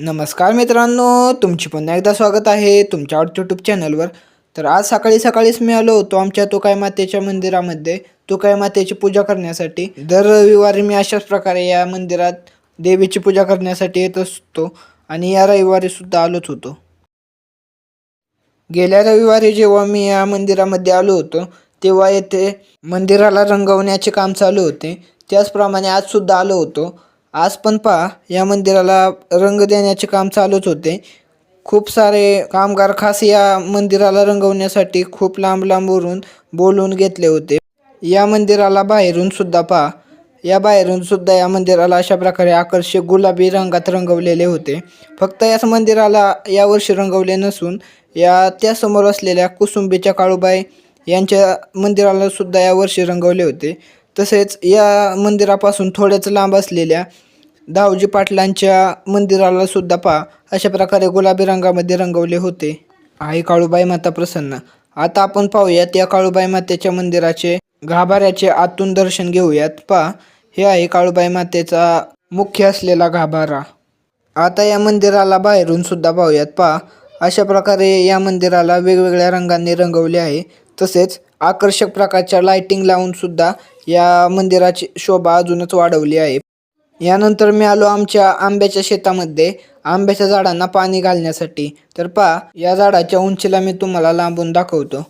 नमस्कार मित्रांनो तुमची पुन्हा एकदा स्वागत आहे तुमच्या यूट्यूब चॅनलवर. तर आज सकाळी सकाळीच मी आलो होतो आमच्या तुकाई मातेच्या मंदिरामध्ये. तुकाई मातेची पूजा करण्यासाठी. दर रविवारी मी अशाच प्रकारे या मंदिरात देवीची पूजा करण्यासाठी येत असतो आणि या रविवारी सुद्धा आलोच होतो. गेल्या रविवारी जेव्हा मी या मंदिरामध्ये आलो होतो तेव्हा येथे मंदिराला रंगवण्याचे काम चालू होते. त्याचप्रमाणे आज सुद्धा आलो होतो. आज पण पहा या मंदिराला रंग देण्याचे काम चालूच होते. खूप सारे कामगार खास या मंदिराला रंगवण्यासाठी खूप लांब लांबवरून बोलवून घेतले होते. या मंदिराला बाहेरून सुद्धा पहा. या बाहेरून सुद्धा या मंदिराला अशा प्रकारे आकर्षक गुलाबी रंगात रंगवलेले होते. फक्त याच मंदिराला यावर्षी रंगवले नसून या त्यासमोर असलेल्या कुसुंबीच्या काळूबाई यांच्या मंदिराला सुद्धा यावर्षी रंगवले होते. तसेच या मंदिरापासून थोड्याच लांब असलेल्या दावजी पाटलांच्या मंदिराला सुद्धा पहा. अशा प्रकारे गुलाबी रंगामध्ये रंगवले होते. आई काळूबाई माता प्रसन्न. आता आपण पाहूयात या काळूबाई मातेच्या मंदिराचे गाभाऱ्याचे आतून दर्शन घेऊयात. पहा हे आहे काळूबाई मातेचा मुख्य असलेला गाभारा आता या मंदिराला बाहेरून सुद्धा पाहूयात. पहा अशा प्रकारे या मंदिराला वेगवेगळ्या रंगांनी रंगवले आहे. तसेच आकर्षक प्रकारच्या लाइटिंग लावून सुद्धा या मंदिराची शोभा अजूनच वाढवली आहे. यानंतर मी आलो आमच्या आंब्याच्या शेतामध्ये. आंब्याच्या झाडांना पाणी घालण्यासाठी. तर पहा या झाडाच्या उंचीला मी तुम्हाला लांबून दाखवतो.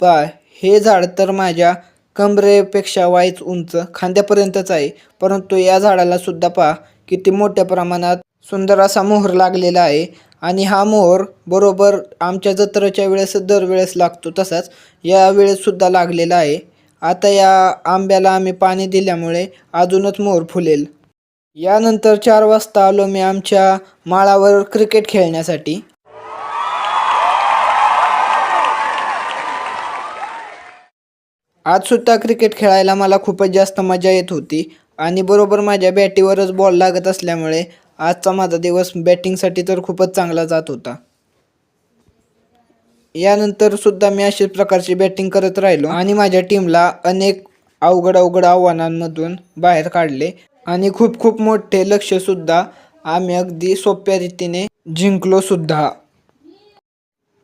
पहा हे झाड तर माझ्या कमरेपेक्षा वाईच उंच खांद्यापर्यंतच आहे. परंतु या झाडाला सुद्धा पहा किती मोठ्या प्रमाणात सुंदर असा मोहर लागलेला आहे. आणि हा मोहर बरोबर आमच्या जत्रेच्या वेळेस दरवेळेस लागतो तसाच. या वेळेससुद्धा लागलेला आहे. आता या आंब्याला आम्ही पाणी दिल्यामुळे अजूनच मोहर फुलेल. यानंतर चार वाजता आलो मी आमच्या माळावर क्रिकेट खेळण्यासाठी. आज सुद्धा क्रिकेट खेळायला मला खूपच जास्त मजा येत होती. आणि बरोबर माझ्या बॅटीवरच बॉल लागत असल्यामुळे आजचा माझा दिवस बॅटिंगसाठी तर खूपच चांगला जात होता. यानंतर सुद्धा मी अशाच प्रकारची बॅटिंग करत राहिलो आणि माझ्या टीमला अनेक अवघड अवघड आव्हानांमधून बाहेर काढले. आणि खूप खूप मोठे लक्षसुद्धा आम्ही अगदी सोप्या रीतीने जिंकलो सुद्धा.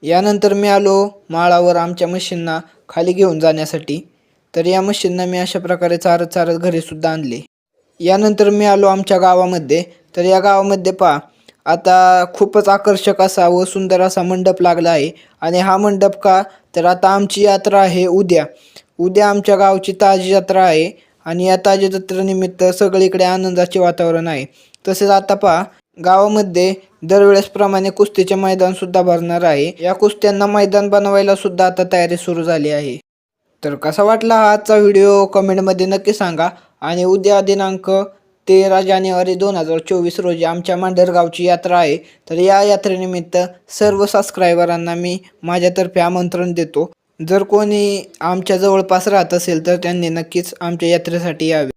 यानंतर मी आलो माळावर आमच्या मशीनना खाली घेऊन जाण्यासाठी. तर या मशीनना मी अशा प्रकारे चारत चारत घरीसुद्धा आणले. यानंतर मी आलो आमच्या गावामध्ये. तर या गावामध्ये पहा आता खूपच आकर्षक असा व सुंदर असा मंडप लागला आहे. आणि हा मंडप का? तर आता आमची यात्रा आहे उद्या. उद्या आमच्या गावची ताजी यात्रा आहे. आणि या ताजी जत्रेनिमित्त सगळीकडे आनंदाचे वातावरण आहे. तसेच आता पहा गावामध्ये दरवेळेसप्रमाणे कुस्तीचे मैदानसुद्धा भरणार आहे. या कुस्त्यांना मैदान बनवायला सुद्धा आता तयारी सुरू झाली आहे. तर कसा वाटला हा आजचा व्हिडिओ? कमेंटमध्ये नक्की सांगा. आणि उद्या दिनांक तेरा जानेवारी दोन हजार चोवीस रोजी आमच्या मांढरगावची यात्रा आहे. तर या यात्रेनिमित्त सर्व सबस्क्रायबरांना मी माझ्यातर्फे आमंत्रण देतो. जर कोणी आमच्या जवळपास राहत असेल तर त्यांनी नक्कीच आमच्या यात्रेसाठी यावे.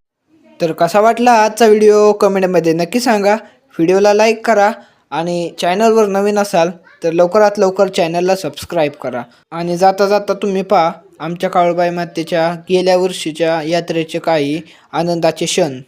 तर कसा वाटला आजचा व्हिडिओ? कमेंटमध्ये नक्की सांगा. व्हिडिओला लाईक करा आणि चॅनलवर नवीन असाल तर लवकरात लवकर चॅनलला सबस्क्राईब करा. आणि जाता जाता तुम्ही पहा आमच्या काळूबाई मातेच्या गेल्या वर्षीच्या यात्रेचे काही आनंदाचे क्षण.